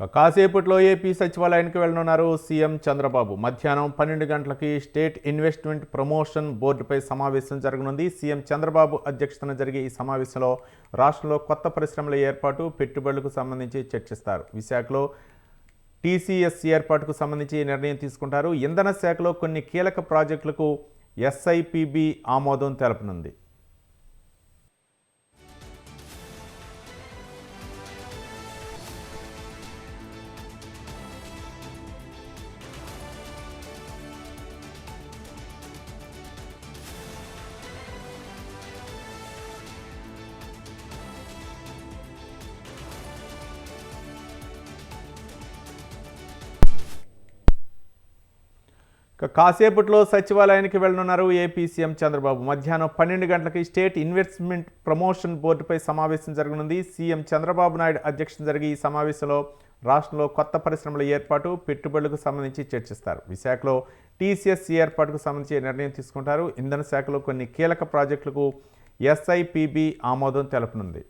కాసేపట్లో ఏపీ సచివాలయానికి వెళ్ళనున్నారు సీఎం చంద్రబాబు. మధ్యాహ్నం పన్నెండు గంటలకి స్టేట్ ఇన్వెస్ట్మెంట్ ప్రమోషన్ బోర్డుపై సమావేశం జరగనుంది. సీఎం చంద్రబాబు అధ్యక్షతన జరిగే ఈ సమావేశంలో రాష్ట్రంలో కొత్త పరిశ్రమల ఏర్పాటు పెట్టుబడులకు సంబంధించి చర్చిస్తారు. విశాఖలో టీసీఎస్ ఏర్పాటుకు సంబంధించి నిర్ణయం తీసుకుంటారు. ఇంధన శాఖలో కొన్ని కీలక ప్రాజెక్టులకు ఎస్ఐపిబి ఆమోదం తెలపనుంది. కాసేపట్లో సచివాలయానికి వెళ్ళనున్నారు ఏపీ సీఎం చంద్రబాబు. మధ్యాహ్నం పన్నెండు గంటలకి స్టేట్ ఇన్వెస్ట్మెంట్ ప్రమోషన్ బోర్డుపై సమావేశం జరగనుంది. సీఎం చంద్రబాబు నాయుడు అధ్యక్షతన జరిగే ఈ సమావేశంలో రాష్ట్రంలో కొత్త పరిశ్రమల ఏర్పాటు పెట్టుబడులకు సంబంధించి చర్చిస్తారు. విశాఖలో టీసీఎస్ ఏర్పాటుకు సంబంధించి నిర్ణయం తీసుకుంటారు. ఇంధన శాఖలో కొన్ని కీలక ప్రాజెక్టులకు ఎస్ఐపిబి ఆమోదం తెలపనుంది.